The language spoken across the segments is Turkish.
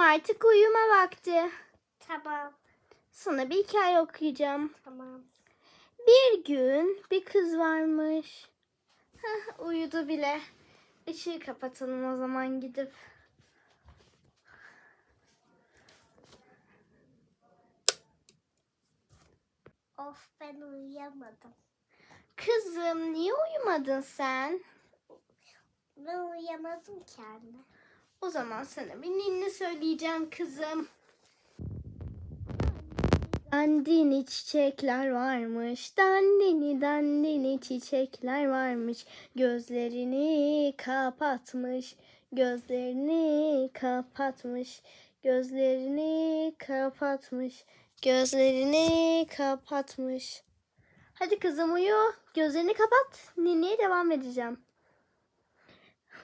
Artık uyuma vakti. Tamam. Sana bir hikaye okuyacağım. Tamam. Bir gün bir kız varmış. Heh, uyudu bile. Işığı kapatalım o zaman gidip. Of ben uyuyamadım. Kızım niye uyumadın sen? Ben uyuyamadım ki anne. O zaman sana bir ninni söyleyeceğim kızım. Dandini çiçekler varmış, dandini dandini çiçekler varmış. Gözlerini kapatmış, gözlerini kapatmış, gözlerini kapatmış, gözlerini kapatmış. Hadi kızım uyu, gözlerini kapat, ninniye devam edeceğim.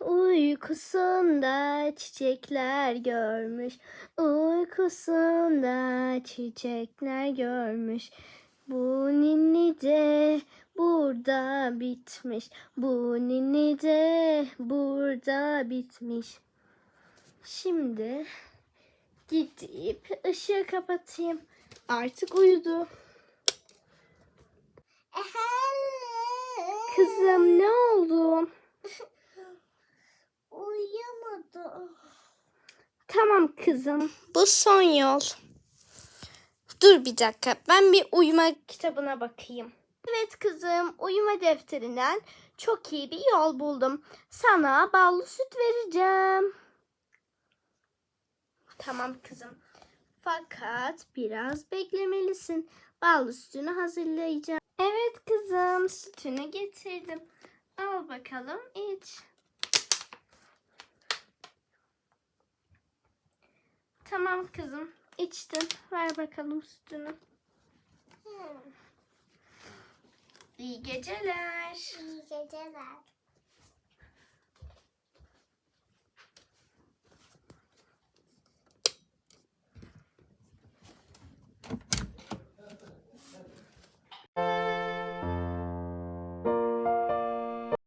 Uykusunda çiçekler görmüş. Uykusunda çiçekler görmüş. Bu ninni de burada bitmiş. Bu ninni de burada bitmiş. Şimdi gidip ışığı kapatayım. Artık uyudu. Kızım ne oldu? Uyuyamadım. Tamam kızım. Bu son yol. Dur bir dakika. Ben bir uyuma kitabına bakayım. Evet kızım. Uyuma defterinden çok iyi bir yol buldum. Sana ballı süt vereceğim. Tamam kızım. Fakat biraz beklemelisin. Ballı sütünü hazırlayacağım. Evet kızım. Sütünü getirdim. Al bakalım iç. Tamam kızım. içtim. Ver bakalım sütünü. Hmm. İyi geceler. İyi geceler.